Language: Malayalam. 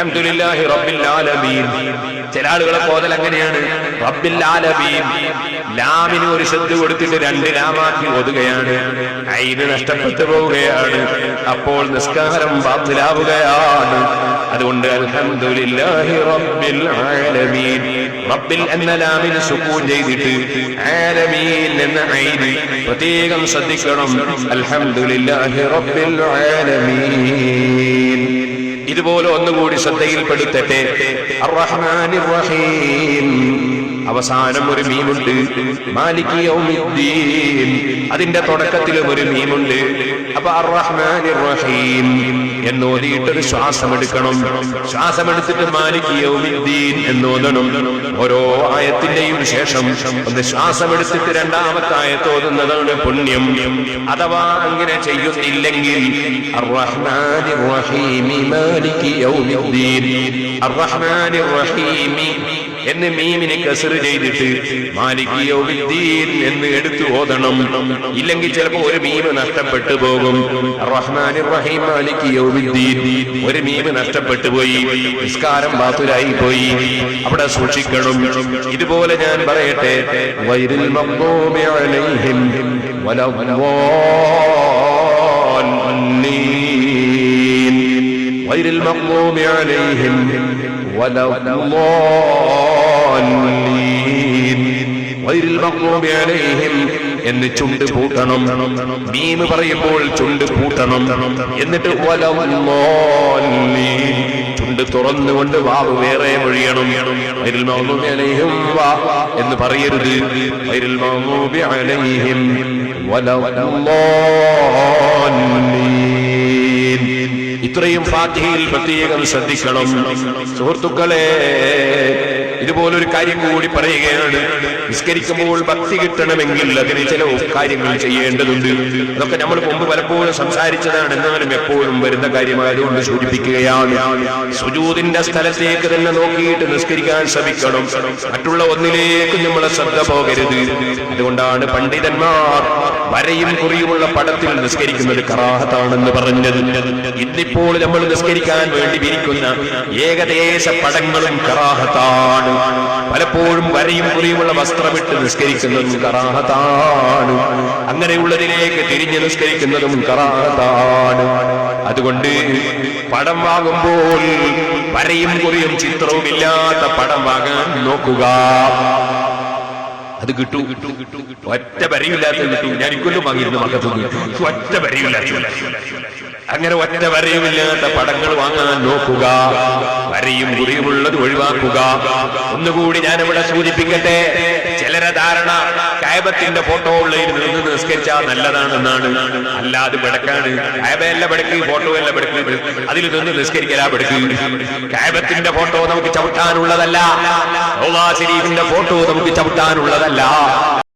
അൽഹംദുലില്ലാഹി റബ്ബിൽ ആലമീൻ. ചില ആളുകളെ പോതൽ അങ്ങനെയാണ്. റബ്ബിൽ ആലമീൻ. ലാമിന് ഒരു ശബ്ദം കൊടുത്തിട്ട് രണ്ട് ലാമാക്കി ഓതുകയാണ്. അയിന് നഷ്ടപ്പെട്ടു പോവുകയാണ്. അപ്പോൾ നിസ്കാരം ബാത്തിലാവുകയാണ്. അതുകൊണ്ട് അൽഹംദുലില്ലാഹി റബ്ബിൽ ആലമീൻ. റബ്ബിൽ എന്ന ലാമിന് സുക്കൂൻ ചെയ്തിട്ട് ആലമീൻ എന്ന ഐന് പ്രത്യേകം ശ്രദ്ധിക്കണം. അൽഹംദുലില്ലാഹി റബ്ബിൽ ആലമീൻ. ഇതുപോലെ ഒന്നുകൂടി ശ്രദ്ധയിൽപ്പെടുത്തട്ടെ. അവസാനം ഒരു മീമുണ്ട്. മാലിക് അതിന്റെ തുടക്കത്തിലും ഒരു മീമുണ്ട്. അപ്പൊ റഹീം എന്ന് ഓതിയിട്ടൊരു ശ്വാസം എടുക്കണം ശ്വാസം എടുത്തിട്ട് മാലിക് യൗമിദ്ദീൻ എന്ന് ഓതണം ഓരോ ആയത്തിന്റെയും ശേഷം ഒന്ന് ശ്വാസം എടുത്തിട്ട് രണ്ടാമത്തെ ആയത്ത് ഓതുന്നതാണ് പുണ്യം. അഥവാ അങ്ങനെ ചെയ്യുന്നില്ലെങ്കിൽ റഹീമി മാലിക് യൗമിദ്ദീൻ. എന്ന് മീമിനെ കസറ് ചെയ്തിട്ട് മാലിക് യൗമിദ്ദീൻ എന്ന് എടുത്തു ഓതണം. ഇല്ലെങ്കിൽ ചിലപ്പോ ഒരു മീമ് നഷ്ടപ്പെട്ടു പോകും. റഹ്മാനിർ റഹീം മാലിക് യൗമിദ്ദീൻ. ഒരു മീമ് നഷ്ടപ്പെട്ടു പോയി. നിസ്കാരം ബാത്തുരായി പോയി. അവിടെ സൂക്ഷിക്കണം. ഇതുപോലെ ഞാൻ പറയട്ടെ. വൈരിൽ അലൈഹിം വൈരിൽ മഖ്ദൂബി അലൈഹിം എന്ന് ചുണ്ട് പൂട്ടണം. മീമ് പറയുമ്പോൾ ചുണ്ട് പൂട്ടണം. എന്നിട്ട് ചുണ്ട് തുറന്നുകൊണ്ട് വാവ് വേറെ മൊഴിയണം എന്ന് പറയരുത്. ഇത്രയും ഫാത്തിഹയിൽ പ്രത്യേകം ശ്രദ്ധിക്കണം. സുഹൃത്തുക്കളെ ഇതുപോലൊരു കാര്യം കൂടി പറയുകയാണ്. നിസ്കരിക്കുമ്പോൾ ഭക്തി കിട്ടണമെങ്കിൽ അതിന് ചില കാര്യങ്ങൾ ചെയ്യേണ്ടതുണ്ട്. അതൊക്കെ നമ്മൾ മുമ്പ് പലപ്പോഴും സംസാരിച്ചതാണ്. എന്നാലും എപ്പോഴും വരുന്ന കാര്യമായതുകൊണ്ട് സൂചിപ്പിക്കുകയാണ്. സുജൂതിന്റെ സ്ഥലത്തേക്ക് തന്നെ നോക്കിയിട്ട് നിസ്കരിക്കാൻ ശ്രമിക്കണം. മറ്റുള്ള ഒന്നിലേക്ക് നമ്മളെ ശ്രദ്ധ പോകരുത്. അതുകൊണ്ടാണ് പണ്ഡിതന്മാർ വരയും കുറിയുമുള്ള പടത്തിൽ നിസ്കരിക്കുന്നത് കറാഹത്താണെന്ന് പറഞ്ഞത്. ഇന്നിപ്പോൾ നമ്മൾ നിസ്കരിക്കാൻ വേണ്ടി വിരിക്കുന്ന ഏകദേശ പടങ്ങളും കറാഹത്താണ്. പലപ്പോഴും വരയും കുറിയുമുള്ള വസ്ത്രമിട്ട് നിസ്കരിക്കുന്നതും കറാഹത്താണ്. അങ്ങനെയുള്ളതിലേക്ക് തിരിഞ്ഞ് നിസ്കരിക്കുന്നതും കറാഹത്താണ്. അതുകൊണ്ട് പടം വാങ്ങുമ്പോൾ വരയും കുറിയും ചിത്രവും ഇല്ലാത്ത പടം വാങ്ങാൻ നോക്കുക. അത് കിട്ടു. ഒറ്റ വരയില്ലാത്ത കിട്ടു. ഞാൻ ഇക്കൊല്ലും വാങ്ങിയിരുന്നു മക്കത്തുനിന്ന്. ഒറ്റ വരയില്ലാത്ത അങ്ങനെ ഒറ്റ വരയുമില്ലാത്ത പടങ്ങൾ വാങ്ങാൻ നോക്കുക. വരയും കുറിയുമുള്ളത് ഒഴിവാക്കുക. ഒന്നുകൂടി ഞാൻ ഞാനിവിടെ സൂചിപ്പിക്കട്ടെ. ചിലരെ ധാരണ കായബത്തിന്റെ ഫോട്ടോ ഉള്ളതിൽ നിന്ന് നിസ്കരിച്ചാൽ നല്ലതാണെന്നാണ്. അല്ലാതെ പെടക്കാണ് കായബയല്ല പെടുക്കി ഫോട്ടോ അല്ല പെടുക്കി അതിൽ നിന്ന് നിസ്കരിക്കലാ പെടുക്കി കായബത്തിന്റെ ഫോട്ടോ നമുക്ക് ചവിട്ടാനുള്ളതല്ല. ഫോട്ടോ നമുക്ക് ചവിട്ടാനുള്ളതല്ല. لا